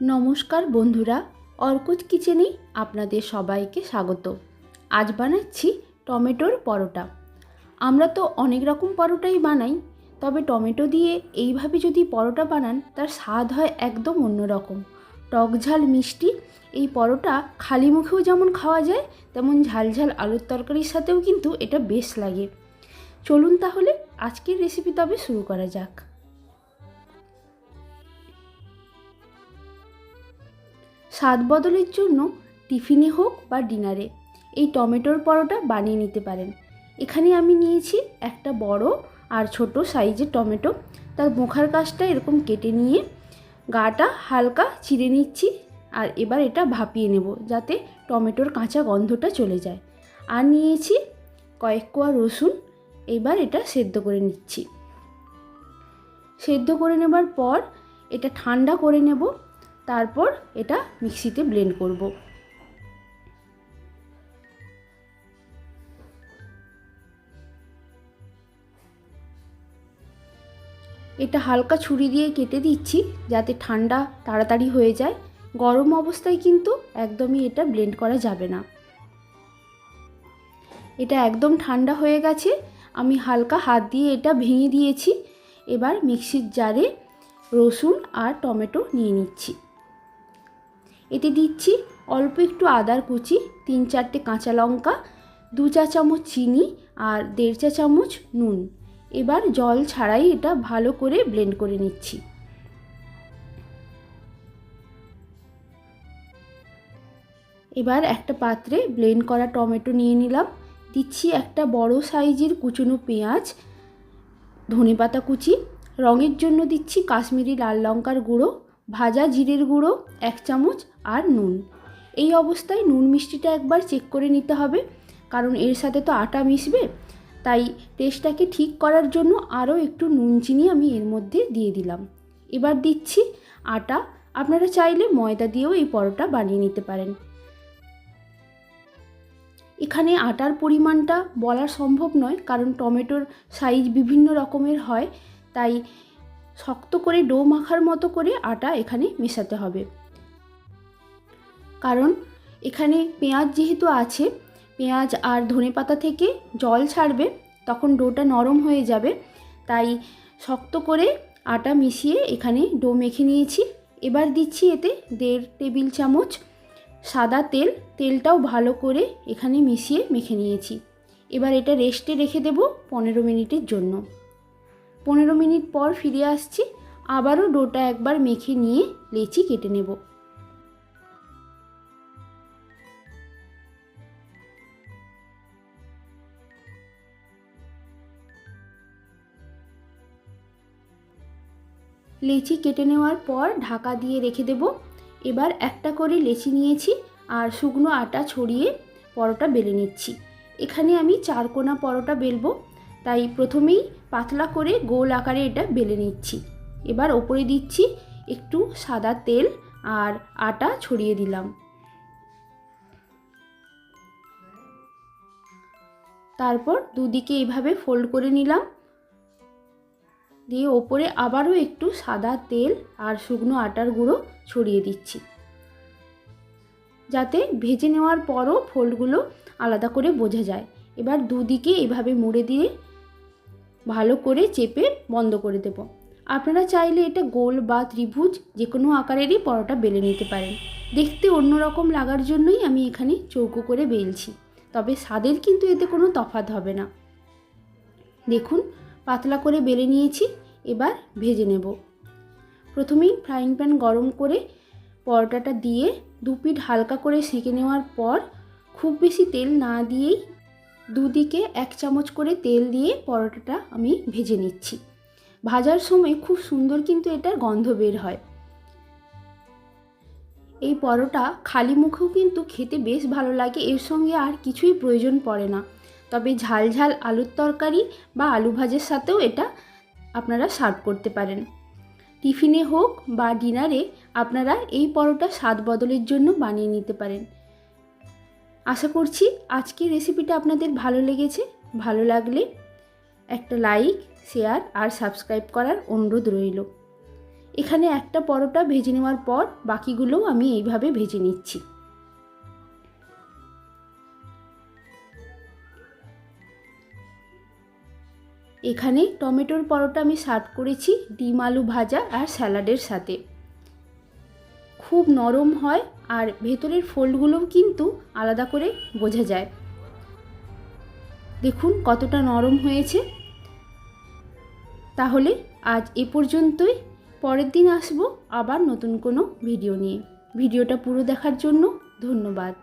নমস্কার বন্ধুরা, অর্কুট কিচেনে আপনাদের সবাইকে স্বাগত। আজ বানাচ্ছি টমেটোর পরোটা। আমরা তো অনেক রকম পরোটাই বানাই, তবে টমেটো দিয়ে এইভাবে যদি পরোটা বানান, তার স্বাদ হয় একদম অন্যরকম টক ঝাল মিষ্টি, এই পরোটা খালি মুখেও যেমন খাওয়া যায়, তেমন ঝাল ঝাল আলুর তরকারির সাথেও কিন্তু এটা বেশ লাগে। চলুন তাহলে আজকের রেসিপি তবে শুরু করা যাক। স্বাদ বদলের জন্য টিফিনে হোক বা ডিনারে, এই টমেটোর পরোটা বানিয়ে নিতে পারেন। এখানে আমি নিয়েছি একটা বড় আর ছোট সাইজের টমেটো। তার মুখার কাজটা এরকম কেটে নিয়ে গাটা হালকা চিড়ে নিচ্ছি আর এবার এটা ভাপিয়ে নেব যাতে টমেটোর কাঁচা গন্ধটা চলে যায়। আর নিয়েছি কয়েক কোয়া রসুন, এবার এটা সেদ্ধ করে নিচ্ছি। সেদ্ধ করে নেবার পর এটা ঠান্ডা করে নেব। তারপর এটা মিক্সিতে ব্লেন্ড করব। এটা হালকা ছুরি দিয়ে কেটে দিচ্ছি যাতে ঠান্ডা তাড়াতাড়ি হয়ে যায়। গরম অবস্থায় কিন্তু একদমই এটা ব্লেন্ড করা যাবে না। এটা একদম ঠান্ডা হয়ে গেছে। আমি হালকা হাত দিয়ে এটা ভেঙে দিয়েছি। এবার মিক্সির জারে রসুন আর টমেটো নিয়ে নিচ্ছি। এতে দিচ্ছি অল্প একটু আদার কুচি, তিন চারটে কাঁচা লঙ্কা, দু চা চামচ চিনি আর দেড় চা চামচ নুন। এবার জল ছাড়াই এটা ভালো করে ব্লেন্ড করে নিচ্ছি। এবার একটা পাত্রে ব্লেন্ড করা টমেটো নিয়ে নিলাম। দিচ্ছি একটা বড় সাইজের কুচনো পেঁয়াজ, ধনেপাতা কুচি। রঙের জন্য দিচ্ছি কাশ্মীরি লাল লঙ্কার গুঁড়ো ভাজা জিরের গুঁড়ো, এক চামচ আর নুন। এই অবস্থায় নুন মিষ্টিটা একবার চেক করে নিতে হবে, কারণ এর সাথে তো আটা মিশবে। তাই টেস্টটাকে ঠিক করার জন্য আরও একটু নুন চিনি আমি এর মধ্যে দিয়ে দিলাম। এবার দিচ্ছি আটা। আপনারা চাইলে ময়দা দিয়েও এই পরোটা বানিয়ে নিতে পারেন। এখানে আটার পরিমাণটা বলা সম্ভব নয়, কারণ টমেটোর সাইজ বিভিন্ন রকমের হয়। তাই শক্ত করে ডো মাখার মতো করে আটা এখানে মেশাতে হবে। কারণ এখানে পেঁয়াজ যেহেতু আছে, পেঁয়াজ আর ধনে পাতা থেকে জল ছাড়বে, তখন ডোটা নরম হয়ে যাবে। তাই শক্ত করে আটা মিশিয়ে এখানে ডো মেখে নিয়েছি। এবার দিচ্ছি এতে দেড় টেবিল চামচ সাদা তেল, তেলটাও ভালো করে এখানে মিশিয়ে মেখে নিয়েছি। এবার এটা রেস্টে রেখে দেব পনেরো মিনিটের জন্য। পনেরো মিনিট পর ফিরে আসছি। আবারও ডোটা একবার মেখে নিয়ে লেচি কেটে নেব। লেচি কেটে নেওয়ার পর ঢাকা দিয়ে রেখে দেব। এবার একটা করে লেচি নিয়েছি আর শুকনো আটা ছড়িয়ে পরোটা বেলে নিচ্ছি। এখানে আমি চার কোনা পরোটা বেলবো। তাই প্রথমেই পাতলা করে গোল আকারে এটা বেলে নিচ্ছি। এবার ওপরে দিচ্ছি একটু সাদা তেল আর আটা ছড়িয়ে দিলাম। তারপর দুদিকে এইভাবে ফোল্ড করে নিলাম। দিয়ে ওপরে আবারও একটু সাদা তেল আর শুকনো আটার গুঁড়ো ছড়িয়ে দিচ্ছি। যাতে ভেজে নেওয়ার পরও ফোল্ডগুলো আলাদা করে বোঝা যায়। এবার দুদিকে এভাবে মুড়ে দিয়ে ভালো করে চেপে বন্ধ করে দেব। আপনারা চাইলে এটা গোল বা ত্রিভুজ যে কোনো আকারেরই পরোটা বেলে নিতে পারেন। দেখতে অন্যরকম লাগার জন্যই আমি এখানে চৌকো করে বেলছি, তবে স্বাদের কিন্তু এতে কোনো তফাত হবে না। দেখুন, পাতলা করে বেলে নিয়েছি, এবার ভেজে নেব। প্রথমেই ফ্রাইং প্যান গরম করে পরোটাটা দিয়ে দু পিঠ হালকা করে সেঁকে নেওয়ার পর খুব বেশি তেল না দিয়েই দুদিকে এক চামচ করে তেল দিয়ে পরোটাটা আমি ভেজে নিচ্ছি। ভাজার সময় খুব সুন্দর কিন্তু এটার গন্ধ বের হয়। এই পরোটা খালি মুখেও কিন্তু খেতে বেশ ভালো লাগে, এর সঙ্গে আর কিছুই প্রয়োজন পড়ে না। তবে ঝাল ঝাল আলুর তরকারি বা আলু ভাজের সাথেও এটা আপনারা সার্ভ করতে পারেন। টিফিনে হোক বা ডিনারে আপনারা এই পরোটা স্বাদ বদলের জন্য বানিয়ে নিতে পারেন। আশা করছি আজকের রেসিপিটা আপনাদের ভালো লেগেছে। ভালো লাগলে একটা লাইক শেয়ার আর সাবস্ক্রাইব করার অনুরোধ রইল। এখানে একটা পরোটা ভেজে নেওয়ার পর বাকিগুলোও আমি এইভাবে ভেজে নিচ্ছি। এখানে টমেটোর পরোটা আমি সার্ভ করেছি ডিম আলু ভাজা আর স্যালাডের সাথে। খুব নরম হয় আর ভেতরের ফোল্ডগুলোও কিন্তু আলাদা করে বোঝা যায়। দেখুন কতটা নরম হয়েছে। তাহলে আজ এ পর্যন্তই। পরের দিন আসব আবার নতুন কোনো ভিডিও নিয়ে। ভিডিওটা পুরো দেখার জন্য ধন্যবাদ।